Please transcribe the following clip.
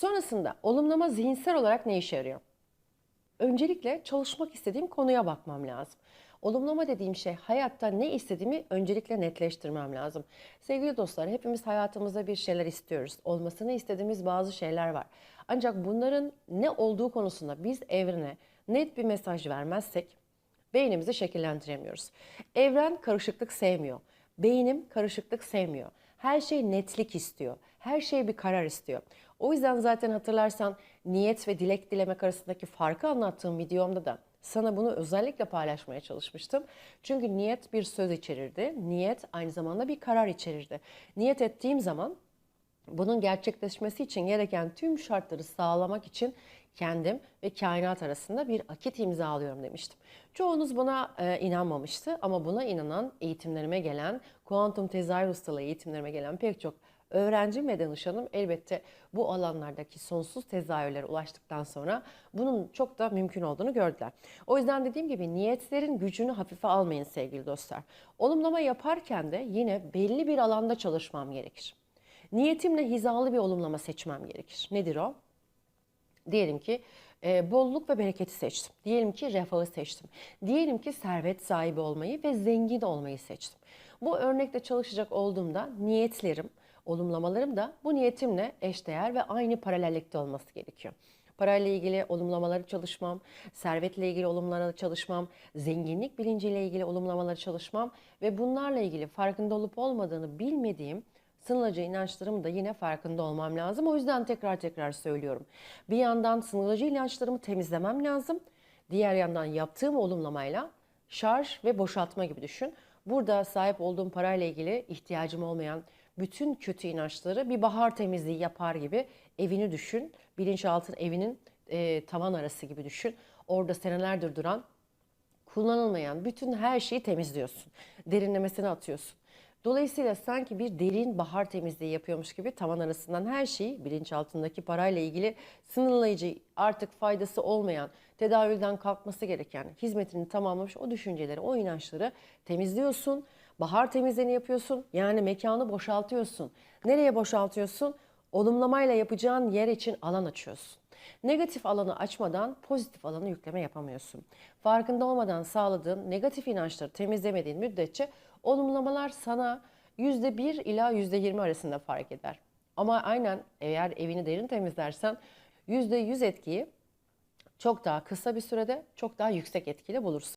Sonrasında olumlama zihinsel olarak ne işe yarıyor? Öncelikle çalışmak istediğim konuya bakmam lazım. Olumlama dediğim şey hayatta ne istediğimi öncelikle netleştirmem lazım. Sevgili dostlar hepimiz hayatımızda bir şeyler istiyoruz. Olmasını istediğimiz bazı şeyler var. Ancak bunların ne olduğu konusunda biz evrene net bir mesaj vermezsek beynimizi şekillendiremiyoruz. Evren karışıklık sevmiyor. Beynim karışıklık sevmiyor. Her şey netlik istiyor. Her şey bir karar istiyor. O yüzden zaten hatırlarsan niyet ve dilek dilemek arasındaki farkı anlattığım videomda da sana bunu özellikle paylaşmaya çalışmıştım. Çünkü niyet bir söz içerirdi. Niyet aynı zamanda bir karar içerirdi. Niyet ettiğim zaman bunun gerçekleşmesi için gereken tüm şartları sağlamak için kendim ve kainat arasında bir akit imzalıyorum demiştim. Çoğunuz buna e, inanmamıştı ama buna inanan eğitimlerime gelen, kuantum tezahür ustalığı eğitimlerime gelen pek çok öğrencim ve danışanım elbette bu alanlardaki sonsuz tezahürlere ulaştıktan sonra bunun çok da mümkün olduğunu gördüler. O yüzden dediğim gibi niyetlerin gücünü hafife almayın sevgili dostlar. Olumlama yaparken de yine belli bir alanda çalışmam gerekir. Niyetimle hizalı bir olumlama seçmem gerekir. Nedir o? Diyelim ki e, bolluk ve bereketi seçtim. Diyelim ki refahı seçtim. Diyelim ki servet sahibi olmayı ve zengin olmayı seçtim. Bu örnekte çalışacak olduğumda niyetlerim, olumlamalarım da bu niyetimle eşdeğer ve aynı paralellikte olması gerekiyor. Parayla ilgili olumlamaları çalışmam, servetle ilgili olumlamaları çalışmam, zenginlik bilinciyle ilgili olumlamaları çalışmam ve bunlarla ilgili farkında olup olmadığını bilmediğim sınırlıcı inançlarımı da yine farkında olmam lazım. O yüzden tekrar tekrar söylüyorum. Bir yandan sınırlıcı inançlarımı temizlemem lazım. Diğer yandan yaptığım olumlamayla şarj ve boşaltma gibi düşün. Burada sahip olduğum parayla ilgili ihtiyacım olmayan bütün kötü inançları bir bahar temizliği yapar gibi evini düşün. Bilinçaltın evinin e, tavan arası gibi düşün. Orada senelerdir duran kullanılmayan bütün her şeyi temizliyorsun. Derinlemesine atıyorsun. Dolayısıyla sanki bir derin bahar temizliği yapıyormuş gibi tavan arasından her şeyi bilinçaltındaki parayla ilgili sınırlayıcı artık faydası olmayan, tedavülden kalkması gereken, hizmetini tamamlamış o düşünceleri, o inançları temizliyorsun. Bahar temizliğini yapıyorsun. Yani mekanı boşaltıyorsun. Nereye boşaltıyorsun? Olumlamayla yapacağın yer için alan açıyorsun. Negatif alanı açmadan pozitif alanı yükleme yapamıyorsun. Farkında olmadan sağladığın negatif inançları temizlemediğin müddetçe olumlamalar sana %1 ila %20 arasında fark eder. Ama aynen eğer evini derin temizlersen %100 etkiyi çok daha kısa bir sürede çok daha yüksek etkili bulursun.